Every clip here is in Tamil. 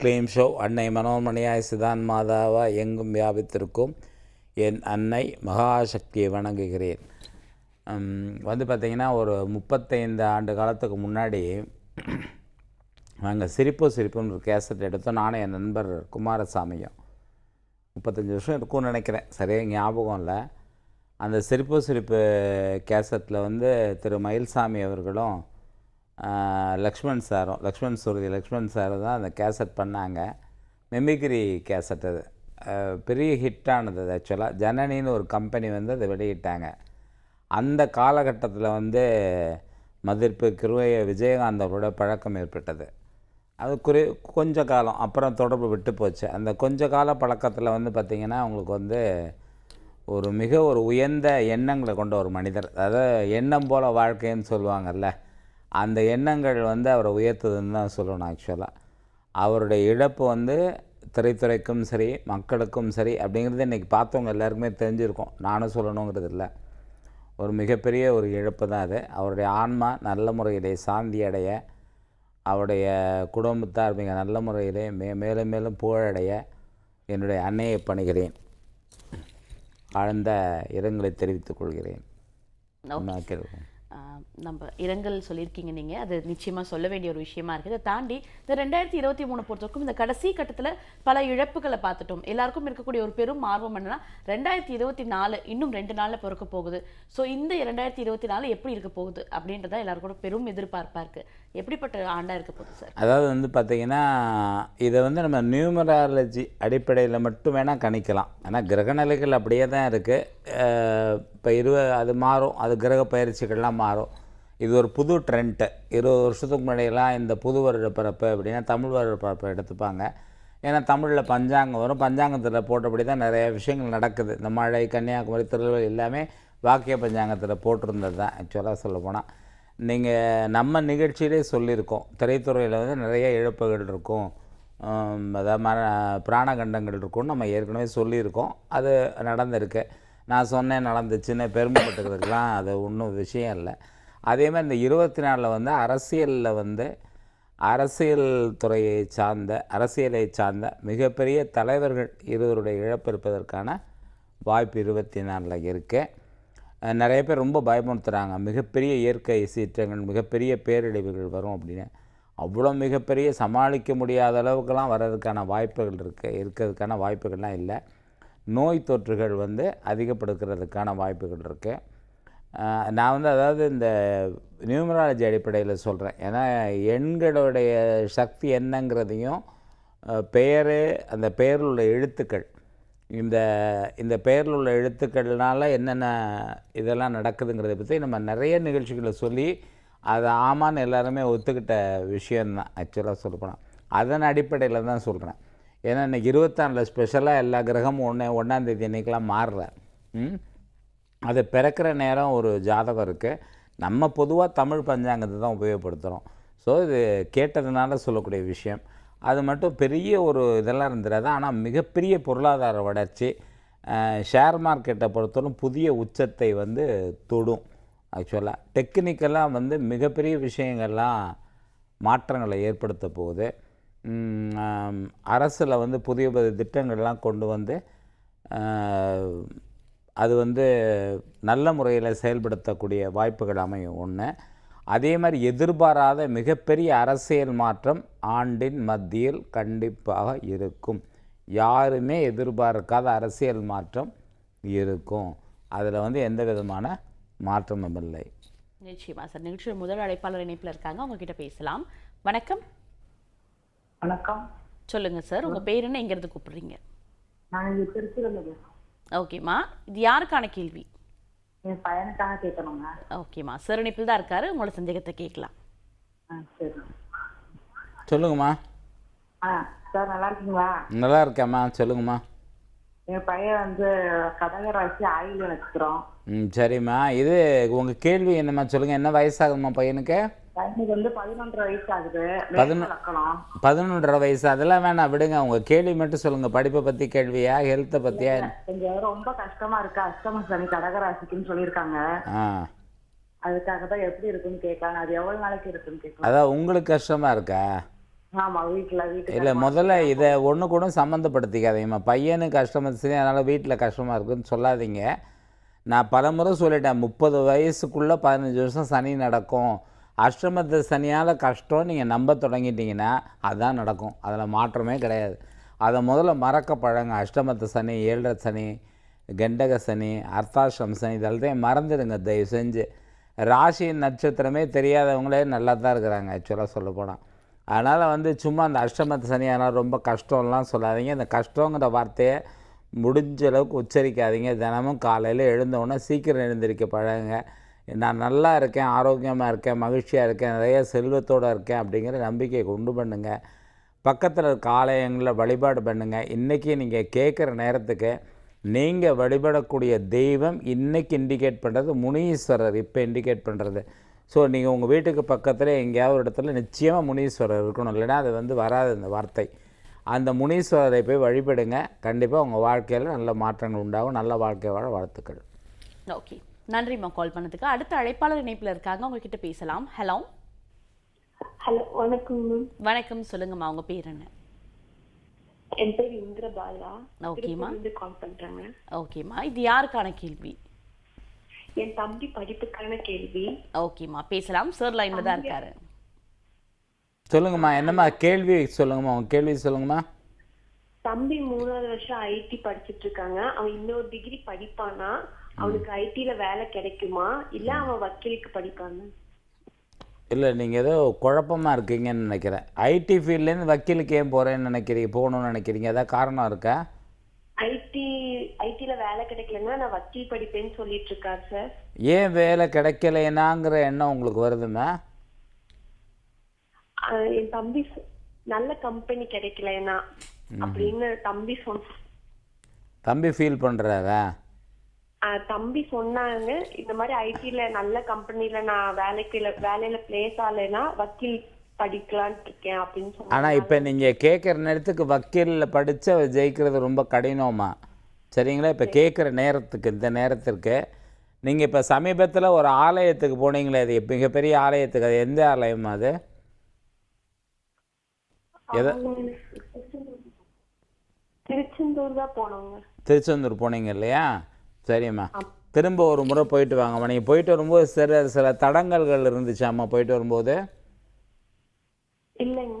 க்ளீம் ஷோ. அன்னை மனோன்மணியாய் சிதான் மாதாவா எங்கும் வியாபித்திருக்கும். என் அன்னை மகாசக்தியை வணங்குகிறேன். வந்து பார்த்திங்கன்னா ஒரு முப்பத்தைந்து ஆண்டு காலத்துக்கு முன்னாடி நாங்கள் சிரிப்பு சிரிப்புன்னு ஒரு கேசட் எடுத்தோம். நானும் என் நண்பர் குமாரசாமியும். முப்பத்தஞ்சு வருஷம் இருக்கும்னு நினைக்கிறேன். சரியாக ஞாபகம் இல்லை. அந்த சிரிப்பு சிரிப்பு கேசட்டில் வந்து திரு மயில்சாமி அவர்களும் லக்ஷ்மண் சாரும் லக்ஷ்மண் சுருதி லக்ஷ்மண் சார் தான் அந்த கேசட் பண்ணாங்க. மெமிக்ரி கேசட் அது. பெரிய ஹிட்டானது அது ஆக்சுவலாக ஜனனின்னு ஒரு கம்பெனி வந்து அதை வெளியிட்டாங்க. அந்த காலகட்டத்தில் வந்து மதிப்பு கிருவைய விஜயகாந்த் பழக்கம் ஏற்பட்டது. அது குறி கொஞ்ச காலம் அப்புறம் தொடர்பு விட்டு போச்சு. அந்த கொஞ்ச கால பழக்கத்தில் வந்து பார்த்திங்கன்னா அவங்களுக்கு வந்து ஒரு மிக ஒரு உயர்ந்த எண்ணங்களை கொண்ட ஒரு மனிதர். அதாவது எண்ணம் போல் வாழ்க்கைன்னு சொல்லுவாங்கல்ல. அந்த எண்ணங்கள் வந்து அவரை உயர்த்துதுன்னு தான் சொல்லணும் ஆக்சுவலாக அவருடைய இழப்பு வந்து திரைத்துறைக்கும் சரி மக்களுக்கும் சரி அப்படிங்கிறது இன்றைக்கி பார்த்தவங்க எல்லாருக்குமே தெரிஞ்சிருக்கும். நானும் சொல்லணுங்கிறது இல்லை. ஒரு மிகப்பெரிய ஒரு இழப்பு தான் அது. அவருடைய ஆன்மா நல்ல முறையிலே சாந்தி அடைய அவருடைய குடும்பத்தார் மிக நல்ல முறையிலே மே மேலும் மேலும் புகழடைய என்னுடைய அன்னையை பணிகிறேன். ஆழ்ந்த இரங்கலை தெரிவித்துக் கொள்கிறேன். நம்ம இரங்கல் சொல்லியிருக்கீங்க நீங்கள் அது நிச்சயமாக சொல்ல வேண்டிய ஒரு விஷயமா இருக்குது அதை தாண்டி இந்த ரெண்டாயிரத்தி இருபத்தி மூணு பொறுத்தவரைக்கும் இந்த கடைசி கட்டத்தில் பல இழப்புகளை பார்த்துட்டோம். எல்லாருக்கும் இருக்கக்கூடிய ஒரு பெரும் ஆர்வம் என்னன்னா ரெண்டாயிரத்தி இருபத்தி நாலு இன்னும் ரெண்டு நாளில் பிறக்க போகுது. ஸோ இந்த ரெண்டாயிரத்தி இருபத்தி நாலு எப்படி இருக்க போகுது அப்படின்றத எல்லாருக்கூட பெரும் எதிர்பார்ப்பாக இருக்குது எப்படிப்பட்ட ஆண்டாக இருக்க போகுது சார் அதாவது வந்து பார்த்திங்கன்னா இதை வந்து நம்ம நியூமராலஜி அடிப்படையில் மட்டும் வேணால் கணிக்கலாம். ஆனால் கிரகநிலைகள் அப்படியே தான் இருக்குது இப்போ இருவ அது மாறும். அது கிரக பயிற்சிகள்லாம் மாறும். இது ஒரு புது ட்ரெண்ட்டு இருபது வருஷத்துக்கு முன்னாடியெல்லாம் இந்த புது வருட பிறப்பு அப்படின்னா தமிழ் வருட பிறப்பு எடுத்துப்பாங்க. ஏன்னா தமிழில் பஞ்சாங்கம் வரும். பஞ்சாங்கத்தில் போட்டபடி தான் நிறைய விஷயங்கள் நடக்குது. இந்த மழை கன்னியாகுமரி திருநெல்வேலி எல்லாமே வாக்கிய பஞ்சாங்கத்தில் போட்டிருந்தது தான். ஆக்சுவலாக சொல்ல போனால் நீங்கள் நம்ம நிகழ்ச்சியிலே சொல்லியிருக்கோம். திரைத்துறையில் வந்து நிறைய இழப்புகள் இருக்கும். அதாவது மர பிராணகண்டங்கள் இருக்கும்னு நம்ம ஏற்கனவே சொல்லியிருக்கோம். அது நடந்திருக்கு. நான் சொன்னேன் நடந்துச்சுன்னு பெருமைப்பட்டுக்கிறதுக்கெலாம் அது ஒன்றும் விஷயம் இல்லை. அதே மாதிரி இந்த இருபத்தி நாலில் வந்து அரசியலில் வந்து அரசியல் துறையை சார்ந்த அரசியலை சார்ந்த மிகப்பெரிய தலைவர்கள் இருவருடைய இழப்பு இருப்பதற்கான வாய்ப்பு இருபத்தி நாலில் இருக்குது நிறைய பேர் ரொம்ப பயமுறுத்துகிறாங்க மிகப்பெரிய இயற்கை சீற்றங்கள் மிகப்பெரிய பேரழிவுகள் வரும் அப்படின்னு. அவ்வளோ மிகப்பெரிய சமாளிக்க முடியாத அளவுக்கெல்லாம் வர்றதுக்கான வாய்ப்புகள் இருக்குது இருக்கிறதுக்கான வாய்ப்புகள்லாம் இல்லை. நோய் தொற்றுகள் வந்து அதிகப்படுத்துறதுக்கான வாய்ப்புகள் இருக்குது நான் வந்து அதாவது இந்த நியூமராலஜி அடிப்படையில் சொல்கிறேன் ஏன்னா எண்களுடைய சக்தி என்னங்கிறதையும் பெயர் அந்த பெயரில் உள்ள எழுத்துக்கள் இந்த இந்த பெயரில் உள்ள எழுத்துக்கள்னால் என்னென்ன இதெல்லாம் நடக்குதுங்கிறத பற்றி நம்ம நிறைய நிகழ்ச்சிகளை சொல்லி அதை ஆமான்னு எல்லாருமே ஒத்துக்கிட்ட விஷயந்தான் ஆக்சுவலாக சொல்லப்போனால் அதன் அடிப்படையில் தான் சொல்கிறேன் ஏன்னா இன்றைக்கி இருபத்தாறில் ஸ்பெஷலாக எல்லா கிரகமும் ஒன்று ஒன்றாந்தேதி அன்றைக்கெலாம் மாறுற. அது பிறக்கிற நேரம் ஒரு ஜாதகம் இருக்குது நம்ம பொதுவாக தமிழ் பஞ்சாங்கத்தை தான் உபயோகப்படுத்துகிறோம் ஸோ இது கேட்டதுனால சொல்லக்கூடிய விஷயம். அது மட்டும் பெரிய ஒரு இதெல்லாம் இருந்துடாது ஆனால் மிகப்பெரிய பொருளாதார வளர்ச்சி ஷேர் மார்க்கெட்டை பொறுத்தவரைக்கும் புதிய உச்சத்தை வந்து தொடும் ஆக்சுவலாக டெக்னிக்கலாக வந்து மிகப்பெரிய விஷயங்கள்லாம் மாற்றங்களை ஏற்படுத்த போகுது. அரசில் வந்து புதிய புதிய திட்டங்கள்லாம் கொண்டு வந்து அது வந்து நல்ல முறையில் செயல்படுத்தக்கூடிய வாய்ப்புகள் அமையும். ஒன்று அதே மாதிரி எதிர்பாராத மிகப்பெரிய அரசியல் மாற்றம் ஆண்டின் மத்தியில் கண்டிப்பாக இருக்கும். யாருமே எதிர்பார்க்காத அரசியல் மாற்றம் இருக்கும். அதில் வந்து எந்த விதமான மாற்றமும் இல்லை. நிச்சயமா சார். நிகழ்ச்சியில் முதல் அழைப்பாளர் இணைப்பில் இருக்காங்க. உங்ககிட்ட பேசலாம். வணக்கம். வணக்கம். சொல்லுங்க சார் உங்க பேர் என்ன? எங்கேருந்து கூப்பிடுறீங்க? நான் இங்க திருச்சியில ஓகேம்மா. இது யாருக்கான கேள்வி? என் பையனுக்காக கேட்கணுங்க. ஓகேம்மா. சார் இணைப்பில் தான் இருக்காரு உங்களோட சந்தேகத்தை கேட்கலாம். சொல்லுங்கம்மா. ஆ சார் நல்லா இருக்கீங்களா? நல்லா இருக்கேம்மா. சொல்லுங்கம்மா. என் பையன் வந்து கடகராசி ஆயில் வச்சுக்கிறோம் ம் சரிம்மா. இது உங்கள் கேள்வி என்னம்மா? சொல்லுங்கள் என்ன வயசாகுதும்மா பையனுக்கு? வந்து பதினொன்றரை வயசு ஆகுது. பதினொன்றரை வயசு அதெல்லாம் வேணாம் விடுங்க. உங்கள் கேள்வி மட்டும் சொல்லுங்கள் படிப்பை பற்றி கேள்வியா ஹெல்த்தை பற்றியா கொஞ்சம் ரொம்ப கஷ்டமா இருக்கு. அஷ்டம சனி கடகராசிக்குன்னு சொல்லியிருக்காங்க. அதுக்காக தான் எப்படி இருக்குன்னு கேட்காங்க அது எவ்வளவு நாளைக்கு இருக்குன்னு கேட்கலாம். அதான் உங்களுக்கு கஷ்டமாக இருக்கா? இல்லை முதல்ல இதை ஒன்று கூட சம்மந்தப்படுத்திக்காதீங்கம்மா பையனுக்கு கஷ்டமாக சரி அதனால் வீட்டில் கஷ்டமாக இருக்குன்னு சொல்லாதீங்க. நான் பலமுறை சொல்லிட்டேன் முப்பது வயசுக்குள்ளே பதினஞ்சு வருஷம் சனி நடக்கும். அஷ்டமத்து சனியால் கஷ்டம் நீங்கள் நம்ப தொடங்கிட்டீங்கன்னா அதுதான் நடக்கும். அதில் மாற்றமே கிடையாது. அதை முதல்ல மறக்க பழங்க அஷ்டமத்து சனி ஏழரை சனி கண்டக சனி அர்த்தாஷ்டம் சனி இதெல்லாத்தையும் மறந்துடுங்க. தயவு செஞ்சு. ராசி நட்சத்திரமே தெரியாதவங்களே நல்லா தான் இருக்கிறாங்க. ஆக்சுவலாக சொல்லப்போனால் அதனால் வந்து சும்மா அந்த அஷ்டமத்து சனி அதனால் ரொம்ப கஷ்டம்லாம் சொல்லாதீங்க. இந்த கஷ்டங்கிற வார்த்தையை முடிஞ்ச அளவுக்கு உச்சரிக்காதீங்க. தினமும் காலையில் எழுந்தவுடனே சீக்கிரம் எழுந்திருக்க பழகுங்க. நான் நல்லா இருக்கேன் ஆரோக்கியமாக இருக்கேன் மகிழ்ச்சியாக இருக்கேன் நிறைய செல்வத்தோடு இருக்கேன் அப்படிங்கிற நம்பிக்கையை கொண்டு பண்ணுங்கள் பக்கத்தில் இருக்க ஆலயங்களில் வழிபாடு பண்ணுங்கள் இன்றைக்கி நீங்கள் கேட்குற நேரத்துக்கு நீங்கள் வழிபடக்கூடிய தெய்வம் இன்றைக்கி இண்டிகேட் பண்ணுறது முனீஸ்வரர் இப்போ இண்டிகேட் பண்ணுறது ஸோ நீங்கள் உங்கள் வீட்டுக்கு பக்கத்தில் எங்கேயாவது ஒரு இடத்துல நிச்சயமாக முனீஸ்வரர் இருக்கணும். இல்லைன்னா அது வந்து வராது இந்த வார்த்தை. அந்த முனீஸ்வரரை போய் வழிபடுங்க. கண்டிப்பாக உங்கள் வாழ்க்கையில் நல்ல மாற்றங்கள் உண்டாகும். நல்ல வாழ்க்கை வாழ வாழ்த்துக்கள். ஓகே நன்றிம்மா கால் பண்ணதுக்கு. அடுத்த அழைப்பாளர் இணைப்புல இருக்காங்க. உங்ககிட்ட பேசலாம். ஹலோ ஹலோ வணக்கம் மேம் வணக்கம். சொல்லுங்கம்மா உங்க பேர் என்ன? என் பேர் இந்திரபாலா. ஓகேம்மா. கால் பண்றேங்க ஓகேம்மா இது யாருக்கான கேள்வி? என் தம்பி படிப்புக்கான கேள்வி. ஓகேம்மா பேசலாம். சார் லைன்ல தான் இருக்காரு. சொல்லுங்கம்மா என்னம்மா கேள்வி சொல்லுங்கம்மா உங்கள் கேள்வி சொல்லுங்கம்மா. தம்பி மூணாவது வருஷம் ஐடி படிச்சிட்டு இருக்காங்க. அவன் இன்னொரு டிகிரி படிப்பானா? அவனுக்கு ஐடில வேலை கிடைக்குமா? இல்ல அவன் வக்கீலுக்கு படிப்பானா? இல்லை நீங்கள் ஏதோ குழப்பமாக இருக்கீங்கன்னு நினைக்கிறேன். ஐடி ஃபீல்ட்லேருந்து வக்கீலுக்கு ஏன் போகிறேன்னு நினைக்கிறீங்க? போகணும்னு நினைக்கிறீங்க? ஏதாவது காரணம் இருக்கா? ஐடி ஐடில வேலை கிடைக்கலன்னா நான் வக்கீல் படிப்பேன்னு சொல்லிட்டு இருக்காரு சார். ஏன் வேலை கிடைக்கலைனாங்கிற எண்ணம் உங்களுக்கு வருதுமா? என் தம்பி நல்ல கம்பெனி கிடைக்கலன்னா அப்படின்னு தம்பி சொன்ன தம்பி ஃபீல் பண்ணுறாரா தம்பி சொன்னாங்க இந்த மாதிரி ஐடில நல்ல கம்பெனில நான் வேலைக்கு வேலையில பிளேஸ் ஆகலைன்னா வக்கீல் படிக்கலாம்னு இருக்கேன் அப்படின்னு சொன்னாங்க. ஆனால் இப்போ நீங்கள் கேட்குற நேரத்துக்கு வக்கீலில் படித்து அவர் ஜெயிக்கிறது ரொம்ப கடினமா? சரிங்களா? இப்போ கேட்குற நேரத்துக்கு இந்த நேரத்திற்கு நீங்கள் இப்போ சமீபத்தில் ஒரு ஆலயத்துக்கு போனீங்களே அது மிகப்பெரிய ஆலயத்துக்கு அது எந்த ஆலயம் அது? எதை? திருச்செந்தூர் தான் போனோங்க. திருச்செந்தூர் போனீங்க இல்லையா? சரிம்மா திரும்ப ஒரு முறை போயிட்டு வாங்கம்மா நீங்கள் போயிட்டு வரும்போது சில சில தடங்கல்கள் இருந்துச்சாம்மா போயிட்டு வரும்போது? இல்லைங்க.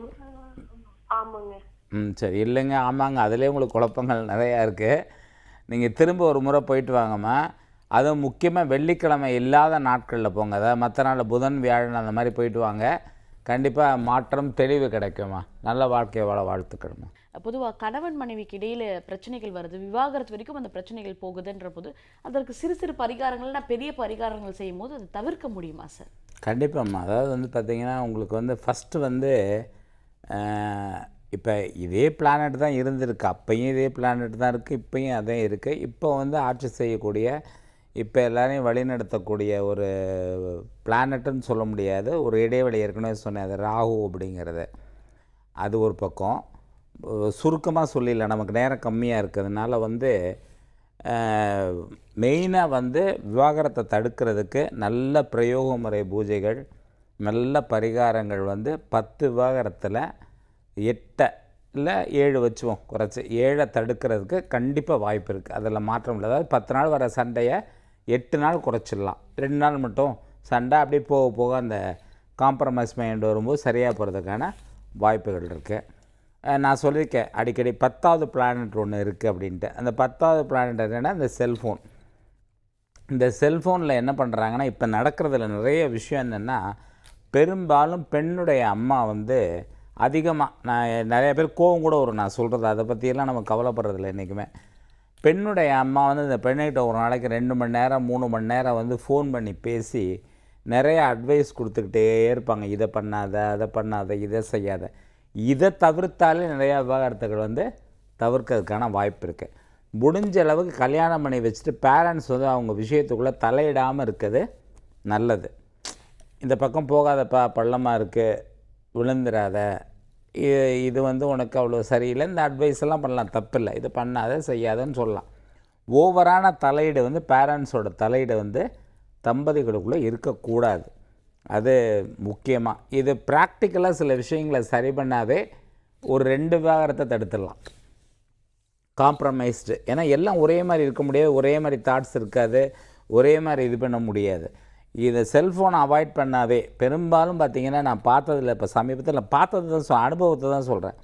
ஆமாங்க. ம் சரி. இல்லைங்க. ஆமாங்க. அதுலேயே உங்களுக்கு குழப்பங்கள் நிறையா இருக்குது நீங்கள் திரும்ப ஒரு முறை போயிட்டு வாங்கம்மா அதுவும் முக்கியமாக வெள்ளிக்கிழமை இல்லாத நாட்களில் போங்க. அதாவது மற்ற நாள் புதன் வியாழன் அந்த மாதிரி போயிட்டு வாங்க. கண்டிப்பாக மாற்றம் தெளிவு கிடைக்குமா நல்ல வாழ்க்கை வாழ வாழ்த்துக்கள்மா. பொதுவாக கணவன் மனைவிக்கு இடையில பிரச்சனைகள் வருது விவாகரத்து வரைக்கும் அந்த பிரச்சனைகள் போகுதுன்ற போது அதற்கு சிறு சிறு பரிகாரங்கள் நான் பெரிய பரிகாரங்கள் செய்யும் போது அதை தவிர்க்க முடியுமா சார் கண்டிப்பாம்மா அதாவது வந்து பார்த்திங்கன்னா உங்களுக்கு வந்து ஃபஸ்ட்டு வந்து இப்போ இதே பிளானட் தான் இருந்திருக்கு. அப்பையும் இதே பிளானட் தான் இருக்குது இப்போயும் அதே இருக்குது இப்போ வந்து ஆட்சி செய்யக்கூடிய இப்போ எல்லாரையும் வழிநடத்தக்கூடிய ஒரு பிளானட்டுன்னு சொல்ல முடியாது. ஒரு இடைவெளி ஏற்கனவே சொன்னேன் அது ராகு அப்படிங்கிறது. அது ஒரு பக்கம். சுருக்கமாக சொல்லிடல நமக்கு நேரம் கம்மியாக இருக்கிறதுனால வந்து மெயினாக வந்து விவாகரத்தை தடுக்கிறதுக்கு நல்ல பிரயோக முறை பூஜைகள் நல்ல பரிகாரங்கள் வந்து பத்து விவாகரத்தில் எட்டை இல்லை ஏழு வச்சுவோம். குறைச்சி ஏழை தடுக்கிறதுக்கு கண்டிப்பாக வாய்ப்பு இருக்குது அதில் மாற்றம் இல்லை. அதாவது பத்து நாள் வர சண்டையை எட்டு நாள் குறைச்சிடலாம். ரெண்டு நாள் மட்டும். சண்டை அப்படியே போக போக அந்த காம்ப்ரமைஸ் மைண்ட் வரும்போது சரியாக போகிறதுக்கான வாய்ப்புகள் இருக்குது நான் சொல்லியிருக்கேன். அடிக்கடி பத்தாவது பிளானட் ஒன்று இருக்குது அப்படின்ட்டு. அந்த பத்தாவது பிளானட் என்னென்னா இந்த செல்ஃபோன் இந்த செல்ஃபோனில் என்ன பண்ணுறாங்கன்னா இப்போ நடக்கிறதுல நிறைய விஷயம் என்னென்னா பெரும்பாலும் பெண்ணுடைய அம்மா வந்து அதிகமாக நான் நிறைய பேர் கோவம் கூட வரும். நான் சொல்கிறது அதை பற்றியெல்லாம் நம்ம கவலைப்படுறதில்ல என்றைக்குமே பெண்ணுடைய அம்மா வந்து இந்த பெண்ணுக்கிட்ட ஒரு நாளைக்கு ரெண்டு மணி நேரம் மூணு மணி நேரம் வந்து ஃபோன் பண்ணி பேசி நிறைய அட்வைஸ் கொடுத்துக்கிட்டே இருப்பாங்க. இதை பண்ணாத அதை பண்ணாத இதை செய்யாத. இதை தவிர்த்தாலே நிறையா விவகாரத்துகள் வந்து தவிர்க்கிறதுக்கான வாய்ப்பு இருக்குது முடிஞ்ச அளவுக்கு கல்யாணம் பண்ணி வச்சுட்டு பேரண்ட்ஸ் வந்து அவங்க விஷயத்துக்குள்ளே தலையிடாமல் இருக்கிறது நல்லது. இந்த பக்கம் போகாதப்பா பள்ளமாக இருக்குது விழுந்துடாத இது வந்து உனக்கு அவ்வளோ சரியில்லை இந்த அட்வைஸ் எல்லாம் பண்ணலாம் தப்பில்லை இது பண்ணாத செய்யாதன்னு சொல்லலாம். ஓவரான தலையீடு வந்து பேரண்ட்ஸோட தலையீடு வந்து தம்பதிகளுக்குள்ளே இருக்கக்கூடாது. அது முக்கியமாக இது ப்ராக்டிக்கலாக சில விஷயங்களை சரி பண்ணாதே ஒரு ரெண்டு விவகாரத்தை தடுத்துடலாம். காம்ப்ரமைஸ்டு ஏன்னா எல்லாம் ஒரே மாதிரி இருக்க முடியாது ஒரே மாதிரி தாட்ஸ் இருக்காது ஒரே மாதிரி இது பண்ண முடியாது. இதை செல்ஃபோனை அவாய்ட் பண்ணாவே பெரும்பாலும் பார்த்தீங்கன்னா நான் பார்த்ததில்ல இப்போ சமீபத்தில் பார்த்தது தான் சொ அனுபவத்தை தான் சொல்கிறேன்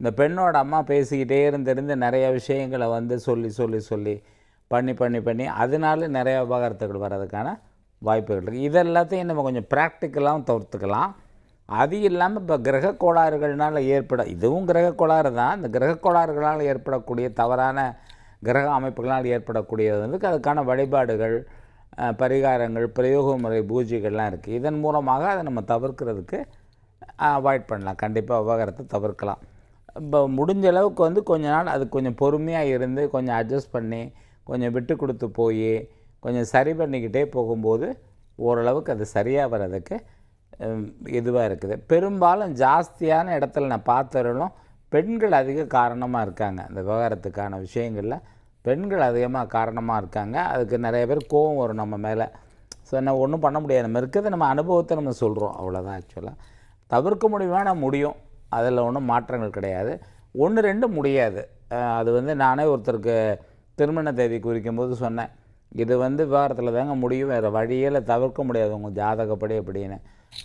இந்த பெண்ணோட அம்மா பேசிக்கிட்டே இருந்திருந்து நிறைய விஷயங்களை வந்து சொல்லி சொல்லி சொல்லி பண்ணி பண்ணி பண்ணி அதனால நிறைய விவாகரத்துகள் வர்றதுக்கான வாய்ப்புகள் இருக்குது இது எல்லாத்தையும் நம்ம கொஞ்சம் ப்ராக்டிக்கலாகவும் தவிர்த்துக்கலாம். அது இல்லாமல் இப்போ கிரக கோளாறுகள்னால் ஏற்பட இதுவும் கிரக கோளாறு தான். இந்த கிரக கோளாறுகளால் ஏற்படக்கூடிய தவறான கிரக அமைப்புகளால் ஏற்படக்கூடியது வந்து அதுக்கான வழிபாடுகள் பரிகாரங்கள் பிரயோக முறை பூஜைகள்லாம் இருக்குது இதன் மூலமாக அதை நம்ம தவிர்க்கிறதுக்கு அவாய்ட் பண்ணலாம். கண்டிப்பாக விவகாரத்தை தவிர்க்கலாம். இப்போ முடிஞ்ச அளவுக்கு வந்து கொஞ்ச நாள் அது கொஞ்சம் பொறுமையாக இருந்து கொஞ்சம் அட்ஜஸ்ட் பண்ணி கொஞ்சம் விட்டு கொடுத்து போய் கொஞ்சம் சரி பண்ணிக்கிட்டே போகும்போது ஓரளவுக்கு அது சரியாக வர்றதுக்கு இதுவாக இருக்குது. பெரும்பாலும் ஜாஸ்தியான இடத்துல நான் பார்த்தவர்களும் பெண்கள் அதிக காரணமாக இருக்காங்க. இந்த விவகாரத்துக்கான விஷயங்களில் பெண்கள் அதிகமாக காரணமாக இருக்காங்க. அதுக்கு நிறைய பேர் கோவம் வரும் நம்ம மேலே. ஸோ என்ன ஒன்றும் பண்ண முடியாது. நம்ம இருக்கிறது நம்ம அனுபவத்தை நம்ம சொல்கிறோம் அவ்வளோதான் ஆக்சுவலாக தவிர்க்க முடியுமானா முடியும். அதில் ஒன்றும் மாற்றங்கள் கிடையாது. ஒன்று ரெண்டு முடியாது. அது வந்து நானே ஒருத்தருக்கு திருமண தேதி குறிக்கும் போது சொன்னேன். இது வந்து விவகாரத்தில் தாங்க முடியும் வேறு வழியில் தவிர்க்க முடியாது உங்கள் ஜாதகப்படி அப்படின்னு.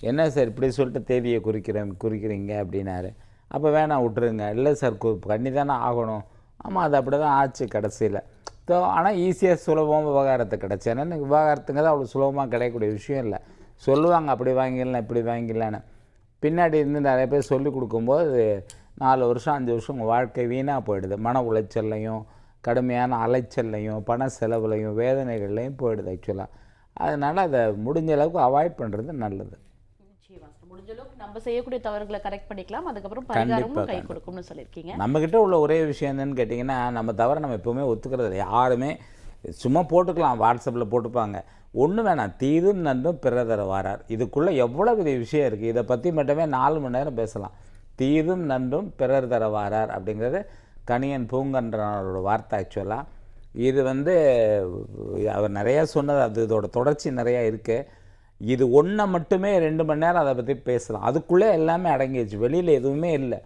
என்ன சார் இப்படி சொல்லிட்டு தேதியை குறிக்கிறேன் குறிக்கிறீங்க அப்படின்னாரு. அப்போ வேணாம் விட்டுருங்க. இல்லை சார் கு பண்ணி தானே ஆகணும். ஆமாம் அது அப்படி தான் ஆச்சு கடைசியில். ஸோ ஆனால் ஈஸியாக சுலபமாக விவகாரத்தை கிடச்சி. ஏன்னா எனக்கு விவகாரத்துங்கிறது அவ்வளோ சுலபமாக கிடைக்கக்கூடிய விஷயம் இல்லை. சொல்லுவாங்க அப்படி வாங்கிடலாம் இப்படி வாங்கிடலான்னு. பின்னாடி இருந்து நிறைய பேர் சொல்லிக் கொடுக்கும்போது நாலு வருஷம் அஞ்சு வருஷம் உங்கள் வாழ்க்கை வீணாக போயிடுது. மன உளைச்சல்லையும் கடுமையான அலைச்சல்லையும் பண செலவுலையும் வேதனைகள்லையும் போயிடுது ஆக்சுவலாக அதனால் அதை முடிஞ்ச அளவுக்கு அவாய்ட் பண்ணுறது நல்லது. முடிஞ்ச அளவுக்கு நம்ம செய்யக்கூடிய தவறுகளை கரெக்ட் பண்ணிக்கலாம். அதுக்கப்புறம் பரிகாரமும் கை. கொடுக்கும்னு சொல்லியிருக்கீங்க. நம்மக்கிட்ட உள்ள ஒரே விஷயம் என்னன்னு கேட்டிங்கன்னா நம்ம தவிர நம்ம எப்போவுமே ஒத்துக்கிறது இல்லை. யாருமே சும்மா போட்டுக்கலாம் வாட்ஸ்அப்பில் போட்டுப்பாங்க. ஒன்று வேணாம் தீதும் நன்றும் பிறதர வாரார். இதுக்குள்ளே எவ்வளோ பெரிய விஷயம் இருக்குது இதை பற்றி மட்டுமே நாலு மணி நேரம் பேசலாம். தீதும் நன்றும் பிறர் தர வாரார் அப்படிங்கிறது கணியன் பூங்கன்றனோட வார்த்தை ஆக்சுவலாக இது வந்து அவர் நிறையா சொன்னது அது இதோட தொடர்ச்சி நிறையா இருக்குது இது ஒன்றை மட்டுமே ரெண்டு மணி நேரம் அதை பற்றி பேசலாம். அதுக்குள்ளே எல்லாமே அடங்கிடுச்சு. வெளியில் எதுவுமே இல்லை.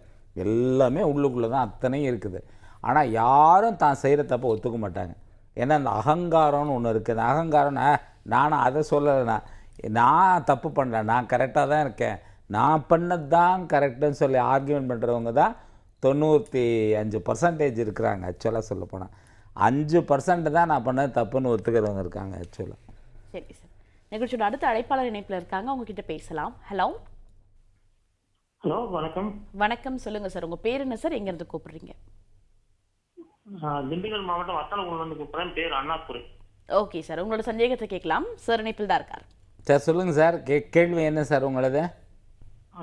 எல்லாமே உள்ளுக்குள்ளே தான் அத்தனையும் இருக்குது. ஆனால் யாரும் தான் செய்கிற தப்பை ஒத்துக்க மாட்டாங்க. ஏன்னா அந்த அகங்காரம்னு ஒன்று இருக்குது அந்த அகங்காரம் நானும் அதை சொல்லலைண்ணா. நான் தப்பு பண்ணல. நான் கரெக்டாக தான் இருக்கேன். நான் பண்ணது தான் கரெக்டுன்னு சொல்லி ஆர்கியூமெண்ட் பண்ணுறவங்க தான் தொண்ணூற்றி அஞ்சு பர்சன்டேஜ் இருக்கிறாங்க ஆக்சுவலாக சொல்ல போனால் அஞ்சு பர்சன்ட் தான் நான் பண்ணது தப்புன்னு ஒத்துக்கிறவங்க இருக்காங்க ஆக்சுவலாக சரி சார். நிகழ்ச்சியோட அடுத்த அழைப்பாளர் இணைப்புல இருக்காங்க அவங்க கிட்ட பேசலாம். ஹலோ ஹலோ வணக்கம். வணக்கம் சொல்லுங்க சார். உங்க பேர் என்ன சார்? எங்க இருந்து கூப்பிடுறீங்க திண்டுக்கல் மாவட்டம் வத்தலகுண்டு கூப்பிட்றேன். பேர் அண்ணாதுரை. Okay sir. உங்களோட சந்தேகத்தை கேட்கலாம். சார் இணைப்பில் தான் இருக்கார். சார் சொல்லுங்கள் சார். கே கேள்வி என்ன சார் உங்களது?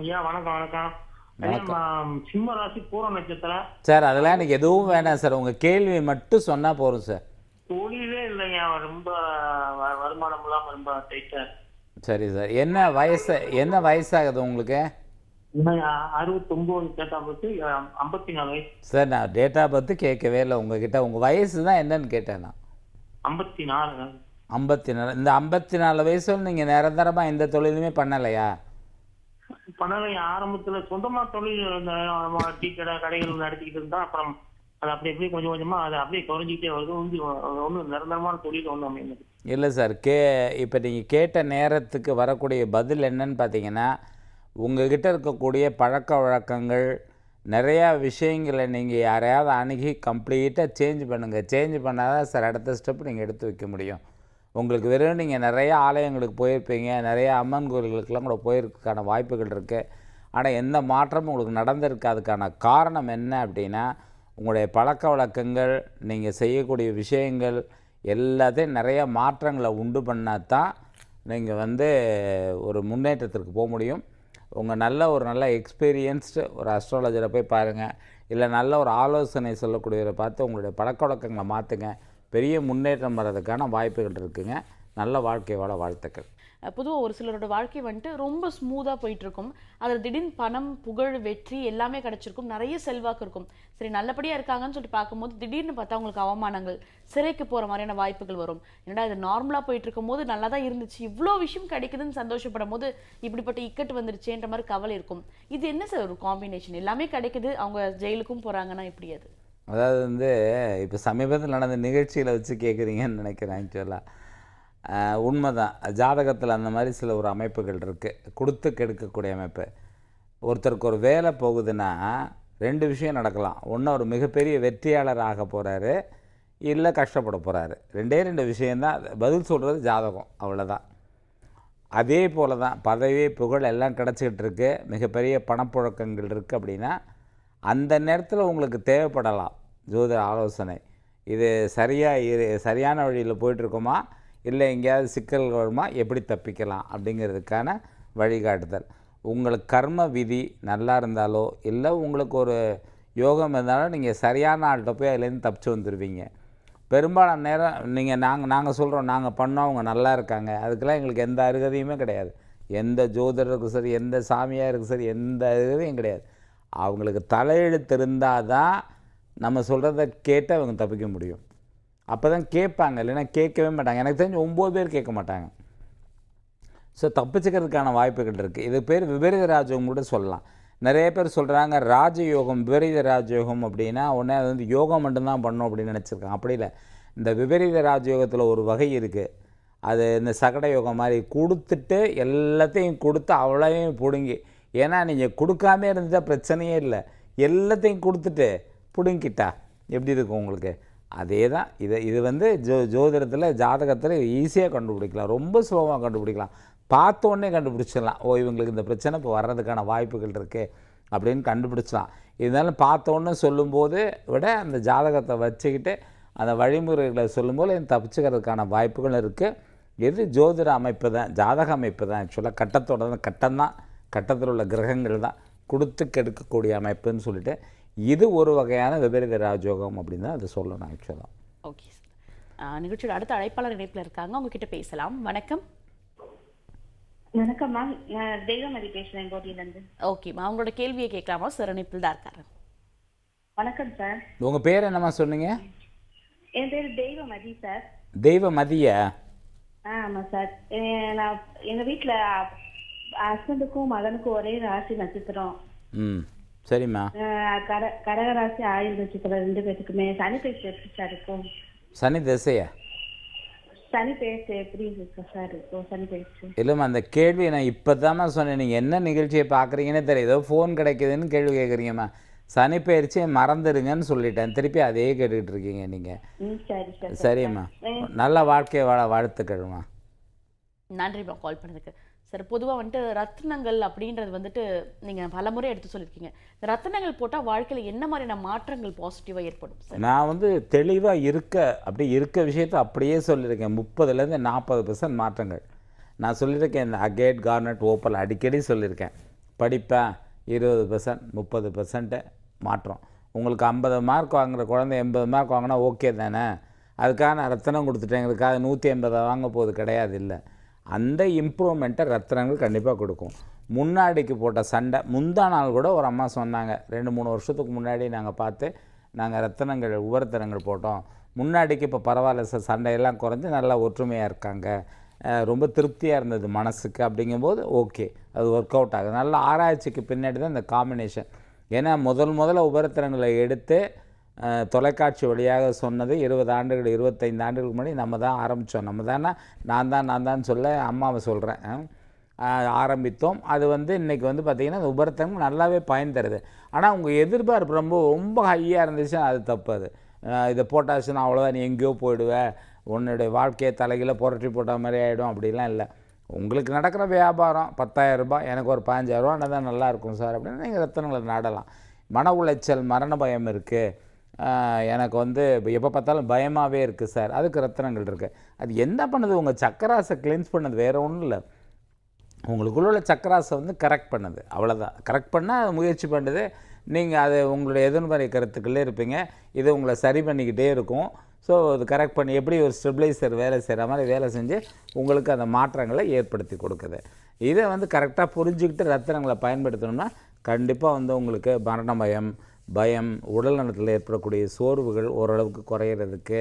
ஐயா வணக்கம் வணக்கம். சிம்ம ராசி பூர நட்சத்திரம் சார் அதெல்லாம் எனக்கு எதுவும் வேணாம் சார். உங்கள் கேள்வி மட்டும் சொன்னால் போதும் சார். தொழிலே இல்லைங்க. ரொம்ப வருமானம் இல்லாம ரொம்ப டைட்டா சரி சார். என்ன வயசு என்ன வயசாகுது உங்களுக்கு? சார் நான் டேட் ஆஃப் பர்த்து கேட்கவே இல்லை உங்ககிட்ட. உங்கள் வயசு தான் என்னன்னு கேட்டேன் நான். ஐம்பத்தி நாலு ஐம்பத்தி நாலு இந்த ஐம்பத்தி நாலு வயசுல நீங்கள் நிரந்தரமாக எந்த தொழிலுமே பண்ணலையா? பண்ணலை ஆரம்பத்துல சொந்தமா தொழில் டீ கடை கடைகள் நடத்திக்கிட்டு இருந்தா அப்புறம் அது அப்படி அப்படியே கொஞ்சம் கொஞ்சமா அது அப்படியே குறைஞ்சிக்கிட்டே வருது. வந்து ஒன்றும் நிரந்தரமான தொழில் ஒன்றும் அமைந்தது இல்லை சார் கே இப்போ நீங்கள் கேட்ட நேரத்துக்கு வரக்கூடிய பதில் என்னன்னு பார்த்தீங்கன்னா உங்ககிட்ட இருக்கக்கூடிய பழக்க வழக்கங்கள் நிறையா விஷயங்களை நீங்கள் யாரையாவது அணுகி கம்ப்ளீட்டாக சேஞ்ச் பண்ணுங்கள் சேஞ்ச் பண்ணால் தான் சார் அடுத்த ஸ்டெப் நீங்கள் எடுத்து வைக்க முடியும். உங்களுக்கு வெறும் நீங்கள் நிறைய ஆலயங்களுக்கு போயிருப்பீங்க நிறைய அம்மன் கோயில்களுக்கெல்லாம் கூட போயிருக்கான வாய்ப்புகள் இருக்குது ஆனால் எந்த மாற்றமும் உங்களுக்கு நடந்திருக்காதுக்கான காரணம் என்ன அப்படின்னா உங்களுடைய பழக்க வழக்கங்கள் நீங்கள் செய்யக்கூடிய விஷயங்கள் எல்லாத்தையும் நிறைய மாற்றங்களை உண்டு பண்ணால் தான் நீங்கள் வந்து ஒரு முன்னேற்றத்திற்கு போக முடியும். உங்கள் நல்ல ஒரு நல்ல எக்ஸ்பீரியன்ஸ்டு ஒரு அஸ்ட்ராலஜரை போய் பாருங்கள் இல்லை நல்ல ஒரு ஆலோசனை சொல்லக்கூடியவரை பார்த்து உங்களுடைய பழக்க வழக்கங்களை மாற்றுங்க பெரிய முன்னேற்றம் வர்றதுக்கான வாய்ப்புகள் இருக்குங்க. நல்ல வாழ்க்கை வாழ வாழ்த்துக்கள் பொதுவாக ஒரு சிலரோட வாழ்க்கை வந்துட்டு ரொம்ப ஸ்மூத்தாக போயிட்டுருக்கும். அதில் திடீர்னு பணம் புகழ் வெற்றி எல்லாமே கிடைச்சிருக்கும். நிறைய செல்வாக்கு இருக்கும். சரி நல்லபடியாக இருக்காங்கன்னு சொல்லிட்டு பார்க்கும்போது திடீர்னு பார்த்தா அவங்களுக்கு அவமானங்கள் சிறைக்கு போகிற மாதிரியான வாய்ப்புகள் வரும். என்னடா இது நார்மலாக போயிட்டு இருக்கும்போது நல்லா தான் இருந்துச்சு. இவ்வளோ விஷயம் கிடைக்குதுன்னு சந்தோஷப்படும் போது இப்படிப்பட்ட இக்கட்டு வந்துருச்சேன்ற மாதிரி கவலை இருக்கும். இது என்ன சார் ஒரு காம்பினேஷன் எல்லாமே கிடைக்குது. அவங்க ஜெயிலுக்கும் போகிறாங்கன்னா எப்படி அது? அதாவது வந்து இப்போ சமீபத்தில் நடந்த நிகழ்ச்சியில் வச்சு கேட்குறீங்கன்னு நினைக்கிறேன் ஆக்சுவலாக உண்மை தான் ஜாதகத்தில் அந்த மாதிரி சில ஒரு அமைப்புகள் இருக்குது கொடுத்து கெடுக்கக்கூடிய அமைப்பு. ஒருத்தருக்கு ஒரு வேலை போகுதுன்னா ரெண்டு விஷயம் நடக்கலாம். ஒன்று ஒரு மிகப்பெரிய வெற்றியாளர் ஆக போகிறாரு இல்லை கஷ்டப்பட போகிறாரு ரெண்டே ரெண்டு விஷயந்தான் பதில் சொல்கிறது ஜாதகம் அவ்வளோதான் அதே போல தான் பதவி புகழ் எல்லாம் கிடச்சிக்கிட்டு இருக்குது மிகப்பெரிய பணப்புழக்கங்கள் இருக்குது அப்படின்னா அந்த நேரத்தில் உங்களுக்கு தேவைப்படலாம். ஜோதிட ஆலோசனை. இது சரியாக இரு சரியான வழியில் போயிட்டுருக்கோமா? இல்லை எங்கேயாவது சிக்கல் வருமா? எப்படி தப்பிக்கலாம்? அப்படிங்கிறதுக்கான வழிகாட்டுதல். உங்களுக்கு கர்ம விதி நல்லா இருந்தாலோ இல்லை உங்களுக்கு ஒரு யோகம் இருந்தாலும் நீங்கள் சரியான ஆள்கிட்ட போய் அதுலேருந்து தப்பிச்சு வந்துடுவீங்க பெரும்பாலான நேரம் நீங்கள் நாங்கள் நாங்கள் சொல்கிறோம் நாங்கள் பண்ணோம் அவங்க நல்லா இருக்காங்க. அதுக்கெல்லாம் எங்களுக்கு எந்த அருகதையுமே கிடையாது. எந்த ஜோதிடருக்கும் சரி எந்த சாமியாருக்கும் சரி எந்த அருகதையும் கிடையாது. அவங்களுக்கு தலையெழுத்து இருந்தால் தான் நம்ம சொல்கிறத கேட்டு அவங்க தப்பிக்க முடியும். அப்போ தான் கேட்பாங்க. இல்லைன்னா கேட்கவே மாட்டாங்க. எனக்கு தெரிஞ்சு ஒம்பது பேர் கேட்க மாட்டாங்க. ஸோ தப்பிச்சுக்கிறதுக்கான வாய்ப்புகள் இருக்குது இது பேர் விபரீத ராஜயோகம் கூட சொல்லலாம். நிறைய பேர் சொல்கிறாங்க ராஜயோகம் விபரீத ராஜயோகம் அப்படின்னா உடனே அது வந்து யோகம் மட்டும்தான் பண்ணும் அப்படின்னு நினச்சிருக்காங்க. அப்படி இல்லை. இந்த விபரீத ராஜயோகத்தில் ஒரு வகை இருக்குது அது இந்த சகட யோகம் மாதிரி கொடுத்துட்டு எல்லாத்தையும் கொடுத்து அவ்வளோவையும் பிடுங்கி. ஏன்னா நீங்கள் கொடுக்காம இருந்துச்சா பிரச்சனையே இல்லை. எல்லாத்தையும் கொடுத்துட்டு பிடுங்கிட்டா? எப்படி இருக்கும் உங்களுக்கு? அதே தான் இது இது வந்து ஜோ ஜோதிடத்தில் ஜாதகத்தில் ஈஸியாக கண்டுபிடிக்கலாம். ரொம்ப சுலபமாக கண்டுபிடிக்கலாம். பார்த்தோன்னே கண்டுபிடிச்சிடலாம். ஓ இவங்களுக்கு இந்த பிரச்சனை இப்போ வர்றதுக்கான வாய்ப்புகள் இருக்குது அப்படின்னு கண்டுபிடிச்சலாம் இருந்தாலும் பார்த்தோன்னு சொல்லும்போது விட அந்த ஜாதகத்தை வச்சுக்கிட்டு அந்த வழிமுறைகளை சொல்லும்போது இது தப்பிச்சுக்கிறதுக்கான வாய்ப்புகள் இருக்குது எது ஜோதிட அமைப்பு தான். ஜாதக அமைப்பு தான் ஆக்சுவலாக கட்டத்தோட தான் கட்டம் தான் கட்டத்தில் உள்ள கிரகங்கள் தான். கொடுத்து கெடுக்கக்கூடிய அமைப்புன்னு சொல்லிட்டு இது ஒரு வகையான விபரீத ராஜயோகம் அப்படின்னு தான் அது சொல்லணும் ஆக்சுவலாக ஓகே சார் நிகழ்ச்சியோட அடுத்த அழைப்பாளர் இணைப்பில் இருக்காங்க. அவங்க கிட்ட பேசலாம். வணக்கம். வணக்கம் மேம் நான் தெய்வமதி பேசுறேன் கோட்டியிலேருந்து ஓகேம்மா அவங்களோட கேள்வியை கேட்கலாமா? சார் இணைப்பில் தான் இருக்காரு. வணக்கம் சார் உங்கள் பேர் என்னம்மா சொன்னீங்க? என் பேர் தெய்வமதி சார் தெய்வ மதிய ஆ ஆமாம் சார் நான் எங்கள் வீட்டில் ஹஸ்பண்டுக்கும் மகனுக்கும் ஒரே ராசி நட்சத்திரம். ம். சரிம்மா. கர கடகராசி ஆயுள் நட்சத்திரம் ரெண்டு பேத்துக்குமே சனி பேச்சு எப்படி சார் இருக்கும்? சனி திசையா? சனி பேச்சு எப்படி இருக்கு சார் இருக்கும் சனி பேச்சு? இல்லைம்மா அந்த கேள்வி நான் இப்போ தாம்மா சொன்னேன். நீங்கள் என்ன நிகழ்ச்சியை பார்க்குறீங்கன்னே தெரியும் ஏதோ ஃபோன் கிடைக்குதுன்னு கேள்வி கேட்குறீங்கம்மா சனி பயிற்சியை மறந்துடுங்கன்னு சொல்லிட்டேன். திருப்பி அதையே கேட்டுக்கிட்டு இருக்கீங்க நீங்கள் சரிம்மா. நல்ல வாழ்க்கையை வாழ வாழ்த்துக்கள்மா. நன்றிம்மா கால் பண்ணதுக்கு. சார் பொதுவாக வந்துட்டு ரத்தினங்கள் அப்படின்றது வந்துட்டு நீங்கள் பல முறை எடுத்து சொல்லியிருக்கீங்க. இந்த ரத்தினங்கள் போட்டால் வாழ்க்கையில் என்ன மாதிரியான மாற்றங்கள் பாசிட்டிவாக ஏற்படும் சார்? நான் வந்து தெளிவாக இருக்க அப்படியே இருக்க விஷயத்தை அப்படியே சொல்லியிருக்கேன். முப்பதுலேருந்து நாற்பது பர்சன்ட் மாற்றங்கள். நான் சொல்லியிருக்கேன் இந்த அகேட் கார்னட் ஓப்பல் அடிக்கடி சொல்லியிருக்கேன். படிப்பேன் இருபது பர்சன்ட் முப்பது பர்சன்ட்டு மாற்றம். உங்களுக்கு ஐம்பது மார்க் வாங்குகிற குழந்தை எண்பது மார்க் வாங்கினா ஓகே தானே? அதுக்காக நான் ரத்தனம் கொடுத்துட்டேங்கிறதுக்காக நூற்றி ஐம்பதை வாங்க போகிறது கிடையாது இல்லை. அந்த இம்ப்ரூவ்மெண்ட்டை ரத்தனங்கள் கண்டிப்பாக கொடுக்கும். முன்னாடிக்கு போட்ட சண்டை முந்தா நாள் கூட ஒரு அம்மா சொன்னாங்க ரெண்டு மூணு வருஷத்துக்கு முன்னாடி நாங்கள் பார்த்து நாங்கள் ரத்தனங்கள் உபரத்தனங்கள் போட்டோம். முன்னாடிக்கு இப்போ பரவாயில்ல சார் சண்டையெல்லாம் குறைஞ்சு நல்லா ஒற்றுமையாக இருக்காங்க. ரொம்ப திருப்தியாக இருந்தது மனசுக்கு. அப்படிங்கும்போது ஓகே அது ஒர்க் அவுட் ஆகுது. நல்ல ஆராய்ச்சிக்கு பின்னாடி தான் இந்த காம்பினேஷன் ஏன்னா முதல் முதல்ல உபரத்தனங்களை எடுத்து தொலைக்காட்சி வழியாக சொன்னது இருபது ஆண்டுகள் இருபத்தைந்து ஆண்டுகளுக்கு முன்னாடி நம்ம தான் ஆரம்பித்தோம் நம்ம தானே நான் தான் நான் தான் சொல்ல அம்மாவை சொல்கிறேன் ஆரம்பித்தோம். அது வந்து இன்றைக்கி வந்து பார்த்திங்கன்னா அந்த உபரத்தனம் நல்லாவே பயன் தருது. ஆனால் உங்கள் எதிர்பார்ப்பு ரொம்ப ரொம்ப ஹையாக இருந்துச்சுன்னா அது தப்பு அது. இதை போட்டாச்சுன்னா அவ்வளோதான் நீ எங்கேயோ போயிடுவேன் உன்னுடைய வாழ்க்கையை தலைகீழ புரட்டி போட்ட மாதிரி ஆகிடும் அப்படிலாம் இல்லை. உங்களுக்கு நடக்கிற வியாபாரம் 10000 ரூபாய் எனக்கு ஒரு 15000 ரூபா தான் நல்லாயிருக்கும் சார் அப்படின்னு நீங்கள் ரத்தனங்களை நாடலாம். மன உளைச்சல் மரண பயம் இருக்குது எனக்கு வந்து எப்போ பார்த்தாலும் பயமாகவே இருக்குது சார். அதுக்கு ரத்தனங்கள் இருக்குது அது என்ன பண்ணுது? உங்கள் சக்கராசை கிளென்ஸ் பண்ணது வேறு ஒன்றும் இல்லை. உங்களுக்குள்ள உள்ள சக்கராசை வந்து கரெக்ட் பண்ணுது. அவ்வளோதான் கரெக்ட் பண்ணால் முயற்சி பண்ணுது. நீங்கள் அது உங்களுடைய எதிர்மறை கருத்துக்களே இருப்பீங்க. இது உங்களை சரி பண்ணிக்கிட்டே இருக்கும். ஸோ அது கரெக்ட் பண்ணி எப்படி ஒரு ஸ்டெபிளைசர் வேலை செய்கிற மாதிரி வேலை செஞ்சு உங்களுக்கு அந்த மாற்றங்களை ஏற்படுத்தி கொடுக்குது. இதை வந்து கரெக்டாக புரிஞ்சுக்கிட்டு ரத்தனங்களை பயன்படுத்தணும்னா கண்டிப்பாக வந்து உங்களுக்கு மரண பயம் பயம் உடல் நலத்தில் ஏற்படக்கூடிய சோர்வுகள் ஓரளவுக்கு குறையிறதுக்கு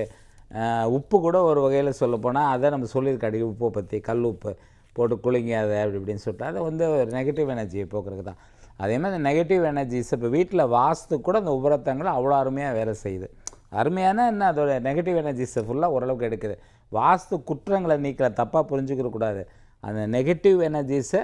உப்பு கூட ஒரு வகையில் சொல்லப்போனால் அதை நம்ம சொல்லியிருக்க அடி உப்பை பற்றி கல் உப்பு போட்டு குளிங்க அதை அப்படி இப்படின்னு சொல்லிட்டு அதை வந்து ஒரு நெகட்டிவ் எனர்ஜியை போக்குறதுக்கு தான் அதே மாதிரி நெகட்டிவ் எனர்ஜிஸ் இப்போ வீட்டில் வாஸ்து கூட அந்த உபரத்தங்கள் அவ்வளோ அருமையாக வேலை செய்யுது. அருமையான என்ன அதோட நெகட்டிவ் எனர்ஜிஸை ஃபுல்லாக ஓரளவுக்கு எடுக்குது. வாஸ்து குற்றங்களை நீக்கிற தப்பாக புரிஞ்சுக்கிறக்கூடாது அந்த நெகட்டிவ் எனர்ஜிஸை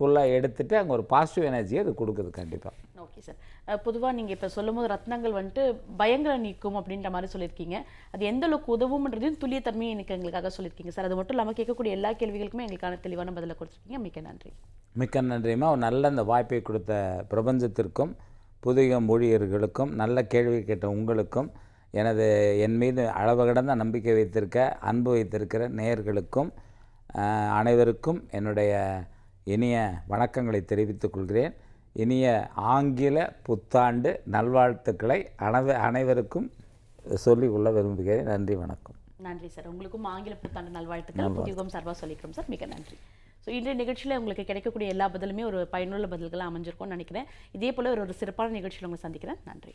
ஃபுல்லாக எடுத்துகிட்டு அங்கே ஒரு பாசிட்டிவ் எனர்ஜியை அது கொடுக்குது கண்டிப்பாக ஓகே சார் பொதுவாக நீங்கள் இப்போ சொல்லும் போது ரத்னங்கள் வந்துட்டு பயங்கர நீக்கும் அப்படின்ற மாதிரி சொல்லியிருக்கீங்க. அது எந்த அளவுக்கு உதவும்ன்றதையும் துல்லியத்தன்மையும் எனக்கு எங்களுக்காக சொல்லியிருக்கீங்க. சார் அது மட்டும் இல்லாமல் கேட்கக்கூடிய எல்லா கேள்விகளுக்குமே எங்களுக்கான தெளிவான பதிலை கொடுத்துருக்கீங்க. மிக்க நன்றி. மிக்க நன்றிமா ஒரு நல்ல அந்த வாய்ப்பை கொடுத்த பிரபஞ்சத்திற்கும் புதிய மொழியர்களுக்கும் நல்ல கேள்வி கேட்ட உங்களுக்கும் எனது என் மீது அளவு கடந்த நம்பிக்கை வைத்திருக்க அன்பு வைத்திருக்கிற நேயர்களுக்கும் அனைவருக்கும் என்னுடைய இனிய வணக்கங்களை தெரிவித்துக் கொள்கிறேன். இனிய ஆங்கில புத்தாண்டு நல்வாழ்த்துக்களை அனைவ அனைவருக்கும் சொல்லிக் கொள்ள விரும்புகிறேன். நன்றி வணக்கம். நன்றி சார். உங்களுக்கும் ஆங்கில புத்தாண்டு நல்வாழ்த்துக்கள். புதியுகம் சார்பாக சொல்லிக்கிறோம் சார். மிக நன்றி. ஸோ இன்றைய நிகழ்ச்சியில் உங்களுக்கு கிடைக்கக்கூடிய எல்லா பதிலுமே ஒரு பயனுள்ள பதில்களாக அமைஞ்சிருக்கும்னு நினைக்கிறேன். இதே போல் ஒரு ஒரு சிறப்பான நிகழ்ச்சியில் உங்களை சந்திக்கிறேன். நன்றி.